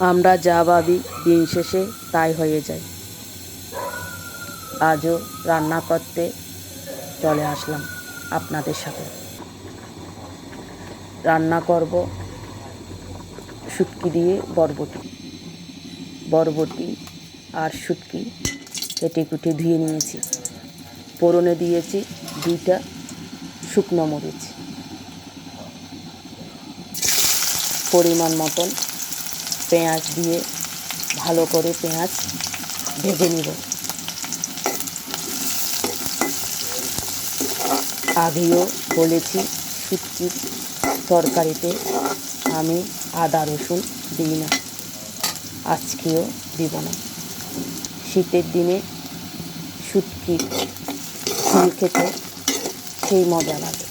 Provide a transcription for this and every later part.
আমরা যা ভাবি দিন শেষে তাই হয়ে যায়। আজও রান্না করতে চলে আসলাম আপনাদের সাথে। রান্না করব শুটকি দিয়ে বরবটি। বরবটি আর শুটকি কেটে কুটে ধুয়ে নিয়েছি। পোড়নে দিয়েছি দুইটা শুকনো মরিচ। পরিমাণ মতন পেঁয়াজ দিয়ে ভালো করে পেঁয়াজ ভেজে নিব। আগেও বলেছি শুটকির তরকারিতে আমি আদা রসুন দিই না, আজকেও দিব না। শীতের দিনে শুটকি ঝোল খেতে সেই মজা লাগে।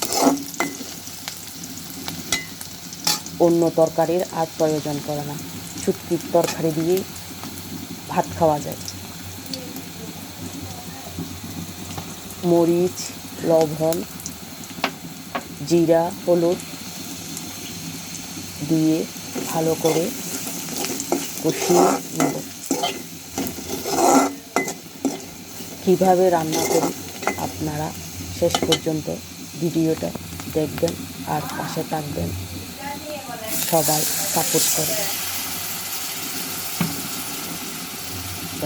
অন্য তরকারির আর প্রয়োজন করে না। শুটকির তরকারি দিয়েই ভাত খাওয়া যায়। মরিচ, লবণ, জিরা, হলুদ দিয়ে ভালো করে কষিয়ে নেব। কীভাবে রান্না করি আপনারা শেষ পর্যন্ত ভিডিওটা দেখবেন আর পাশে থাকবেন। সবাই সাপোর্ট করবে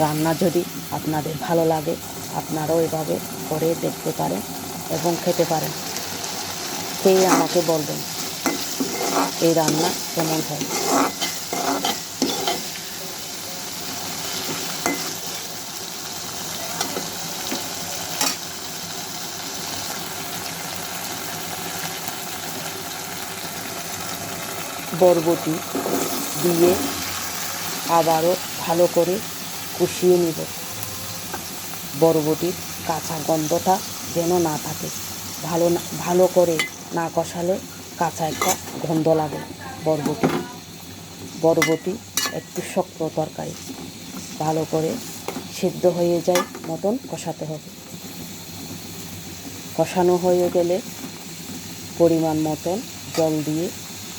রান্না যদি আপনাদের ভালো লাগে, আপনারাও এভাবে করে দেখতে পারেন এবং খেতে পারেন। খেয়ে আমাকে বলবেন এই রান্না কেমন হয়? বরবটি দিয়ে আবারও ভালো করে কষিয়ে নিব। বরবটির কাঁচা গন্ধটা যেন না থাকে। ভালো না ভালো করে না কষালে কাঁচা একটা গন্ধ লাগে বরবটি বরবটি একটু শক্ত তরকারি। ভালো করে সিদ্ধ হয়ে যায় মতন কষাতে হবে। কষানো হয়ে গেলে পরিমাণ মতন জল দিয়ে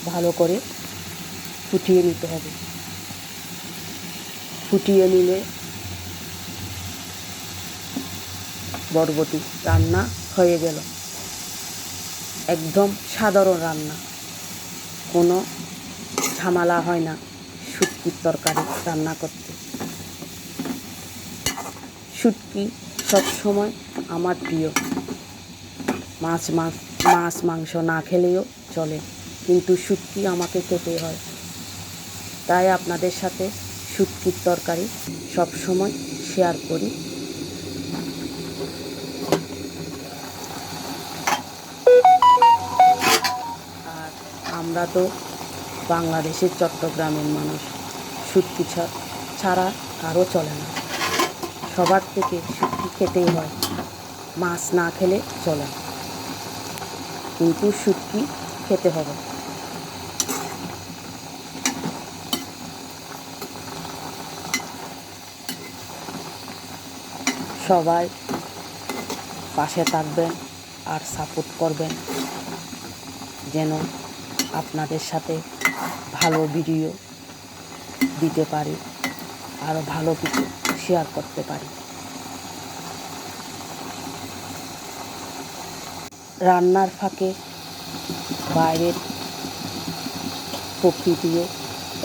ভালো করে ফুটিয়ে নিতে হবে। ফুটিয়ে নিলে বরবটি রান্না হয়ে গেল। একদম সাধারণ রান্না। কোনো ঝামেলা হয় না শুটকির তরকারি রান্না করতে। শুটকি সবসময় আমার প্রিয়। মাছ মাছ মাছ, মাংস না খেলেও চলে, কিন্তু শুটকি আমাকে খেতে হয়। তাই আপনাদের সাথে শুটকির তরকারি সবসময় শেয়ার করি। আমরা তো বাংলাদেশের চট্টগ্রামের মানুষ। শুটকি ছাড়া কারও চলে না। সবার থেকে শুটকি খেতেই হয়। মাছ না খেলে চলে না। কিন্তু শুটকি খেতে হবে। সবাই পাশে থাকবেন আর সাপোর্ট করবেন। যেন আপনাদের সাথে ভালো ভিডিও দিতে পারি আরও ভালো কিছু শেয়ার করতে পারি। রান্নার ফাঁকে বাইরের প্রকৃতিও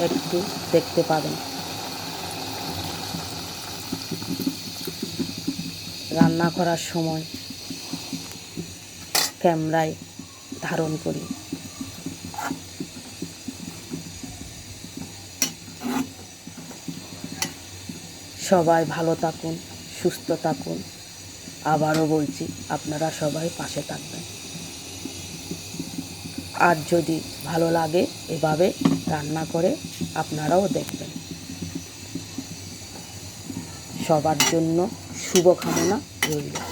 একটু দেখতে পাবেন। রান্না করার সময় ক্যামেরায় ধারণ করি। সবাই ভালো থাকুন, সুস্থ থাকুন। আবারও বলছি, আপনারা সবাই পাশে থাকবেন। আর যদি ভালো লাগে, এভাবে রান্না করে আপনারাও দেখবেন। সবার জন্য শুভকামনা রইল।